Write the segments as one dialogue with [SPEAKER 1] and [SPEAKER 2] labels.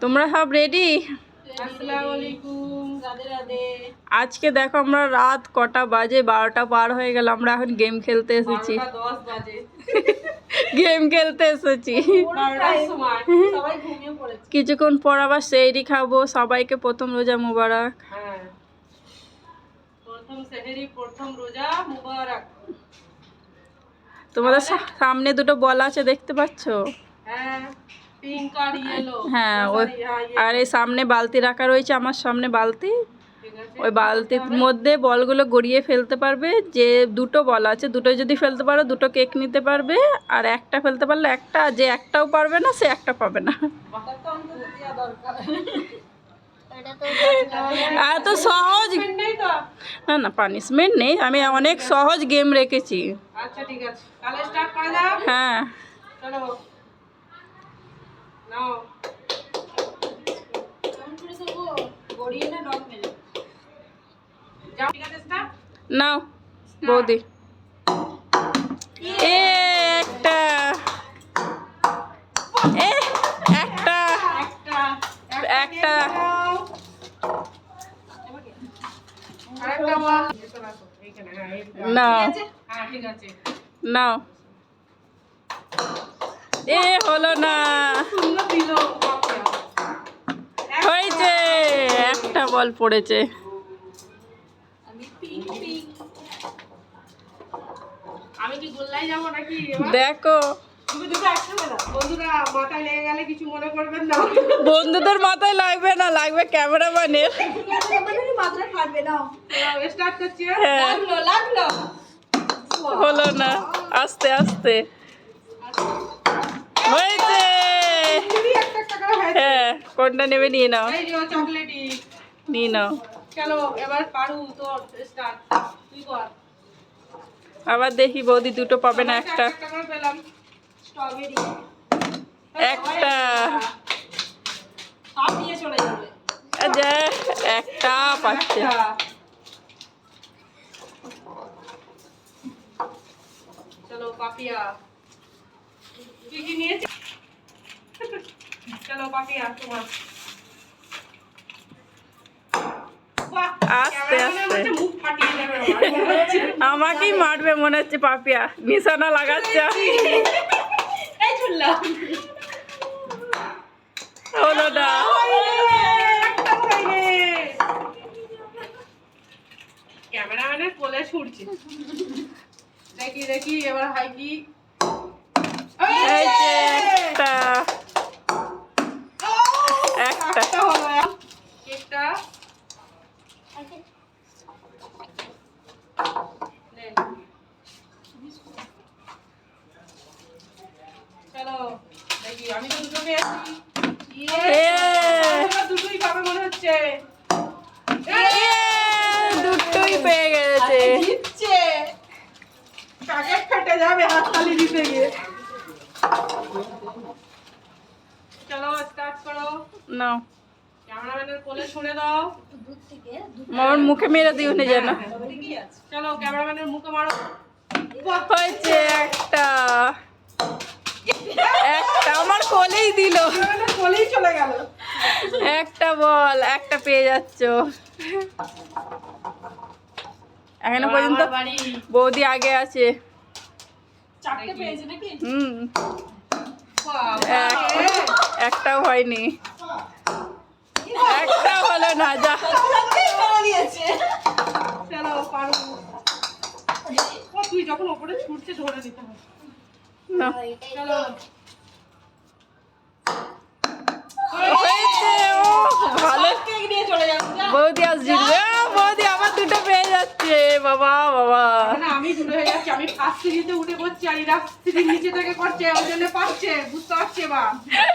[SPEAKER 1] তোমরা সব রেডি আজকে দেখো আমরা রাত কটা বাজে বারোটা পার হয়ে গেল আমরা এখন গেম খেলতে এসেছি। গেম খেলতে এসেছি।
[SPEAKER 2] বারোটার সময়। সবাই ঘুমিয়ে পড়েছে।
[SPEAKER 1] কিছুক্ষণ পর আবার সেইরি খাব সবাইকে প্রথম রোজা মুবারক।
[SPEAKER 2] হ্যাঁ। প্রথম সেহেরি প্রথম রোজা মুবারক।
[SPEAKER 1] তোমাদের সা- সামনে দুটো বল আছে দেখতে পাচ্ছো?
[SPEAKER 2] হ্যাঁ।
[SPEAKER 1] হ্যাঁ ওই আর এই সামনে বালতি রাখা রয়েছে আমার সামনে বালতি। ওই বালতির মধ্যে বলগুলো গড়িয়ে ফেলতে পারবে যে দুটো বল আছে দুটো যদি ফেলতে পারো দুটো কেক নিতে পারবে আর একটা ফেলতে পারলে একটা যে একটাও পারবে না সে একটা পাবে না। আর তো সহজ না না পানিশমেন্ট নেই আমি অনেক সহজ গেম রেখেছি।
[SPEAKER 2] আচ্ছা ঠিক আছে। তাহলে স্টার্ট করা যাক
[SPEAKER 1] হ্যাঁ।
[SPEAKER 2] চলো। নাও
[SPEAKER 1] নাও। বৌদি একটা। একটা।
[SPEAKER 2] একটা।
[SPEAKER 1] নাও।
[SPEAKER 2] হ্যাঁ, ঠিক আছে।
[SPEAKER 1] নাও। এ হলো না। হয়েছে। একটা বল পড়েছে? দেখো। বন্ধুদের মাথায় লাগবে না, লাগবে ক্যামেরাম্যানের হ্যাঁ। হলো না। আস্তে আস্তে। হয়েছে। হ্যাঁ কোনটা নেবে নিয়ে নাও। নিয়ে নাও।
[SPEAKER 2] চলো এবার পারু তোর স্টার্ট তুই কর।
[SPEAKER 1] আবার দেখি বৌদি দুটো পাবে না একটা।
[SPEAKER 2] একটা
[SPEAKER 1] একটা
[SPEAKER 2] সব নিয়ে চলে যাবে।
[SPEAKER 1] এই যে একটা পাচ্ছে।
[SPEAKER 2] চলো পাপিয়া। কি চলো তোমার।
[SPEAKER 1] আস্তে, আস্তে। আমাকেই মারবে মনে হচ্ছে পাপিয়া। নিশানা লাগাচ্ছে। হলো না।
[SPEAKER 2] ক্যামেরাম্যানের কোলে ছুটছে। দেখি দেখি এবার হয় কি
[SPEAKER 1] এই যে একটা একটা
[SPEAKER 2] কেকটা চলো দেখি আমি তো দুটো পেয়েছি
[SPEAKER 1] এ।
[SPEAKER 2] এবার দুটোই পাবে মনে হচ্ছে
[SPEAKER 1] দুটোই পেয়ে গেছে
[SPEAKER 2] দিচ্ছে প্যাকেট ফেটে যাবে হাততালি দিতে গিয়ে চলো স্টার্ট করো।
[SPEAKER 1] নাও।
[SPEAKER 2] ক্যামেরাম্যানের কোলে শুনে দাও।
[SPEAKER 1] আমার মুখে মেরে দিও না যেন।
[SPEAKER 2] চলো ক্যামেরাম্যানের মুখে মারো।
[SPEAKER 1] হয়েছে একটা। একটা আমার কোলেই দিল।
[SPEAKER 2] কোলেই চলে গেল।
[SPEAKER 1] একটা বল একটা পেয়ে যাচ্ছ। এখনও পর্যন্ত বৌদি আগে আছে।
[SPEAKER 2] চারটে পেয়েছে নাকি?
[SPEAKER 1] হুম। একটাও হয়নি। একটা হলো না যা।
[SPEAKER 2] চলো পারো। ও তুই যখন ওপরে ছুটছে ধরে দিতে হবে।
[SPEAKER 1] বৌদি আজ জিতবে। যাচ্ছে বাবা বাবা।
[SPEAKER 2] আমি দূরে হয়ে যাচ্ছি আমি ফার্স্ট সিঁড়িতে উঠে পড়ছি আর এরা সিঁড়ির নিচে থেকে করছে ওই জন্য পাচ্ছে বুঝতে পারছি বা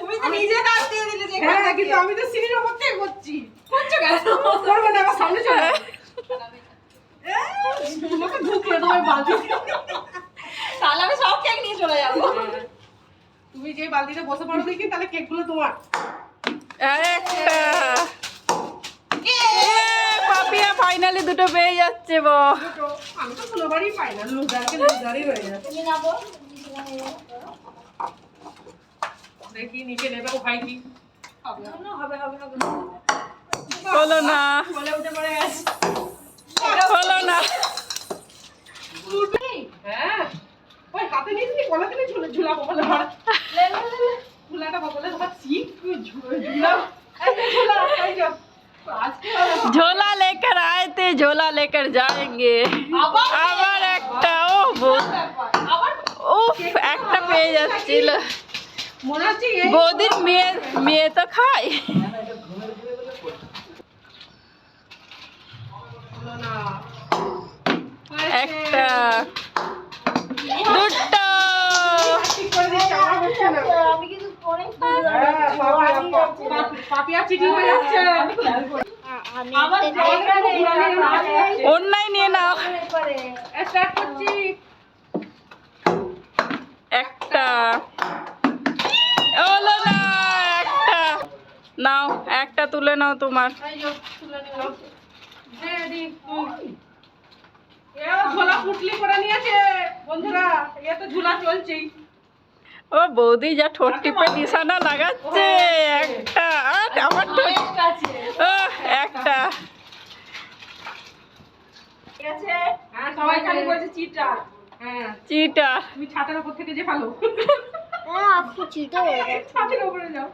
[SPEAKER 2] তুমি তো নিজে কাজ দিয়ে দিলে যে হ্যাঁ কিন্তু আমি তো সিঁড়ির উপর থেকে করছি করছ কেন? করব না আমার সামনে চলে। তোমাকে দেবো ওই বালতি।
[SPEAKER 3] তাহলে আমি সব কেক নিয়ে চলে যাব।
[SPEAKER 2] তুমি যে বালতিতে বসে পড়ো দেখি তাহলে কেকগুলো তোমার।
[SPEAKER 1] আর একটা এ, পাপিয়া ফাইনালি দুটো পেয়ে যাচ্ছে ব
[SPEAKER 2] দুটো। আমি তো কোনোবারই পাই না লুজারকে লুজারই রয়ে যাচ্ছে। দেখি নিচে নেবে ও ভাই কি?
[SPEAKER 3] হবে হবে হবে
[SPEAKER 1] হলো না।
[SPEAKER 3] বলে উঠে পড়ে গেছে।
[SPEAKER 1] হলো না।
[SPEAKER 2] হ্যাঁ। ওই হাতে নিয়েছি গলা দিলে ঝুলে ঝুলাবো বলে ধর। ঝুলাটা বলে ধর শিখ ঝুলা এই যে ঝুলা
[SPEAKER 1] झोला लेकर जाएंगे আবার একটা ও বৌ-
[SPEAKER 3] আবার
[SPEAKER 1] উফ একটা পেয়ে যাচ্ছিল
[SPEAKER 2] মনে হচ্ছে এই
[SPEAKER 1] বৌদির মেয়ে মেয়ে তো খায়
[SPEAKER 2] হলো না
[SPEAKER 1] একটা দুটো অন্যায় নিয়ে নাও একটা। হলো না একটা। নাও একটা তুলে নাও তোমার।
[SPEAKER 2] ঝোলা পুটলি করে নিয়েছে। বন্ধুরা এ তো ঝুলা চলছেই।
[SPEAKER 1] ও বৌদি যা ঠোঁট টিপে নিশানা লাগাচ্ছে। একটা আর আমার ঠোঁট। ও একটা।
[SPEAKER 2] হ্যাঁ সবাই খালি বলছে
[SPEAKER 3] চিটা
[SPEAKER 2] হ্যাঁ। তুমি ছাতের উপর থেকে যে ভালো।
[SPEAKER 3] হ্যাঁ
[SPEAKER 2] ছাতের উপরে যাও।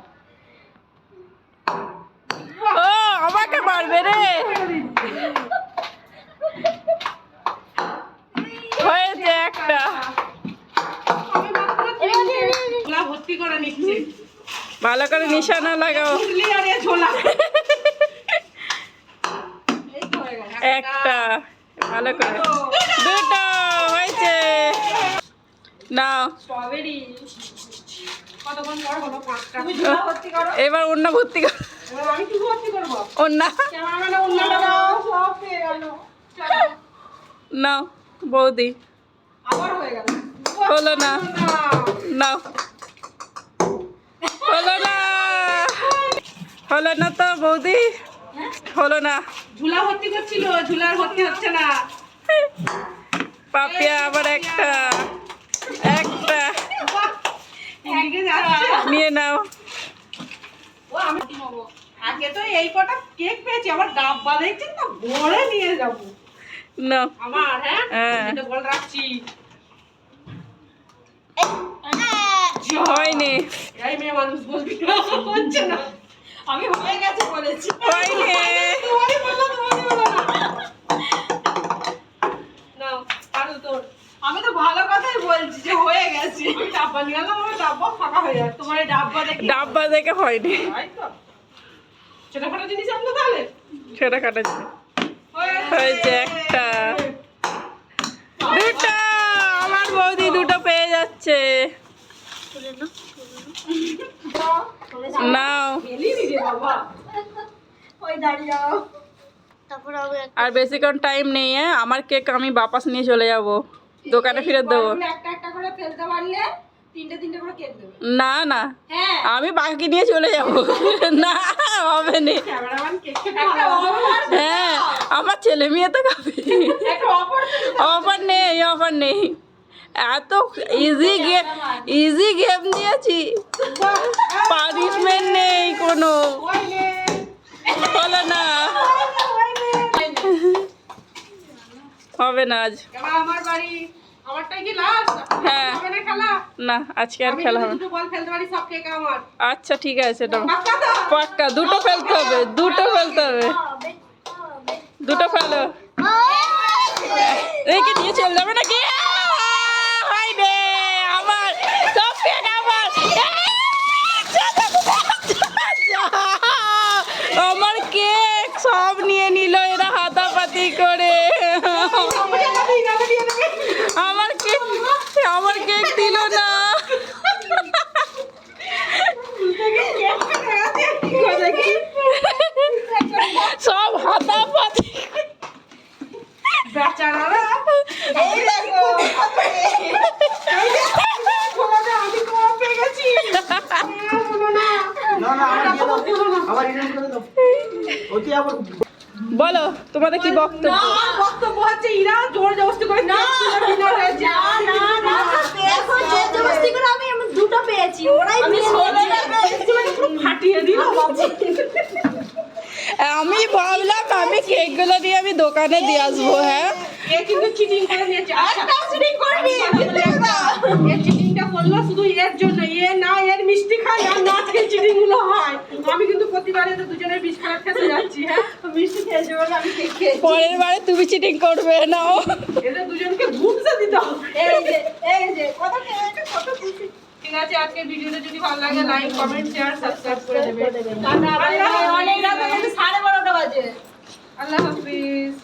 [SPEAKER 1] ও আমাকে মারবে রে। ভালো করে নিশানা লাগাও। একটা, ভালো করে। দুটো হয়েছে। নাও। এবার অন্য ভর্তি কর। অন্য নাও, বৌদি। হলো না। নাও। হলো না হলো না তো বৌদি। হলো না
[SPEAKER 2] ঝুলা ভর্তি করছিল ঝুলার ভর্তি হচ্ছে না।
[SPEAKER 1] পাপিয়া আবার একটা। একটা। নিয়ে নাও।
[SPEAKER 2] আগে তো এই কটা কেক পেয়েছি আবার ডাব্বা দেখছেন না ভরে নিয়ে যাব।
[SPEAKER 1] নাও।
[SPEAKER 2] আমার হ্যাঁ?
[SPEAKER 1] হ্যাঁ।
[SPEAKER 2] বল রাখছি।
[SPEAKER 1] হয়নি
[SPEAKER 2] এই মেয়ে মানুষ বলবি না হচ্ছে না।
[SPEAKER 3] আমি হয়ে গেছে বলেছি।
[SPEAKER 2] তোমারই বলল তোমারই বলল না। নাও তোর।
[SPEAKER 3] আমি তো ভালো কথাই বলছি যে হয়ে গেছে।
[SPEAKER 2] আমি ডাব্বা নিয়ে এলাম আমার ডাব্বা ফাঁকা হয়ে যাচ্ছে। তোমার ডাব্বা দেখি।
[SPEAKER 1] ডাব্বা দেখে হয়নি।
[SPEAKER 2] ছোটখাটো জিনিস আনলো তাহলে?
[SPEAKER 1] সেটা কাটাচ্ছে হয়েছে একটা। দুটো। আমার বৌদি দুটো পেয়ে যাচ্ছে। নাও। আর বেশিক্ষণ টাইম নেই হ্যাঁ? আমার কেক আমি বাপাস নিয়ে চলে যাব। দোকানে ফেরত দেবো। না না। আমি বাকি নিয়ে চলে যাব। না হবে না। হ্যাঁ আমার ছেলে মেয়ে তো খাবে।
[SPEAKER 3] অফার
[SPEAKER 1] নেই অফার নেই। এত ইজি গেম ইজি গেম দিয়েছি। পানিশমেন্ট নেই কোনো। হলো না। হবে না আজ।
[SPEAKER 2] আমার বাড়ি
[SPEAKER 1] হ্যাঁ।
[SPEAKER 2] না
[SPEAKER 1] আজকে আর খেলা হবে
[SPEAKER 2] বল
[SPEAKER 1] আচ্ছা ঠিক আছে
[SPEAKER 2] পাক্কা
[SPEAKER 1] দুটো ফেলতে হবে দুটো ফেলতে হবে। দুটো ফেলো। রেখে দিয়ে চলে যাবে নাকি আহ, হয় রে আমার সব কেক আমার আমার কেক সব নিয়ে নিল এরা হাতাপাতি করে। আমার কেক আমার কেক দিল না। সব হাতাপাতি
[SPEAKER 2] বেচারারা
[SPEAKER 3] এই দেখো
[SPEAKER 2] ছোলাটা আমি তোমার পেয়ে গেছি বলো না
[SPEAKER 4] না না আমার দিয়ে দাও আবার রিটার্ন করে দাও ওটি আবার
[SPEAKER 1] বলো তোমাদের কি বক্তব্য?
[SPEAKER 2] বক্তব্য হচ্ছে ইরা জোর জবরদস্তি করে না হয়েছে
[SPEAKER 3] দেখো জোর জবরদস্তি করে আমি এমন দুটো পেয়েছি। ওরাই
[SPEAKER 2] আমি ষোলোটা পেয়েছি। পুরো ফাটিয়ে দিল
[SPEAKER 1] আমি ভাবলাম আমি কেকগুলো নিয়ে আমি দোকানে দিয়ে আসব হ্যাঁ?
[SPEAKER 2] কিন্তু চিটিং করে নিয়েছে?
[SPEAKER 3] চিটিং করবি
[SPEAKER 2] এ চিটিংটা শুধু এর জন্য এ না এর মিষ্টি খায় আর না আজকে চিটিংগুলো হয়। আমি কিন্তু প্রতিবারে তো দুজনের বিষ খারাপ খেতে যাচ্ছি হ্যাঁ?
[SPEAKER 3] মিষ্টি খেয়েছি বলে আমি খেয়েছি
[SPEAKER 1] পরের বারে তুমি চিটিং করবে নাও।
[SPEAKER 2] এদের দুজনকে ঘুমসে দিতে হবে।
[SPEAKER 3] এই যে এই যে কত কত খুশি
[SPEAKER 2] ঠিক আছে আজকের ভিডিওটা যদি ভালো লাগে লাইক কমেন্ট শেয়ার সাবস্ক্রাইব করে দেবে। আল্লাহ হাফিজ।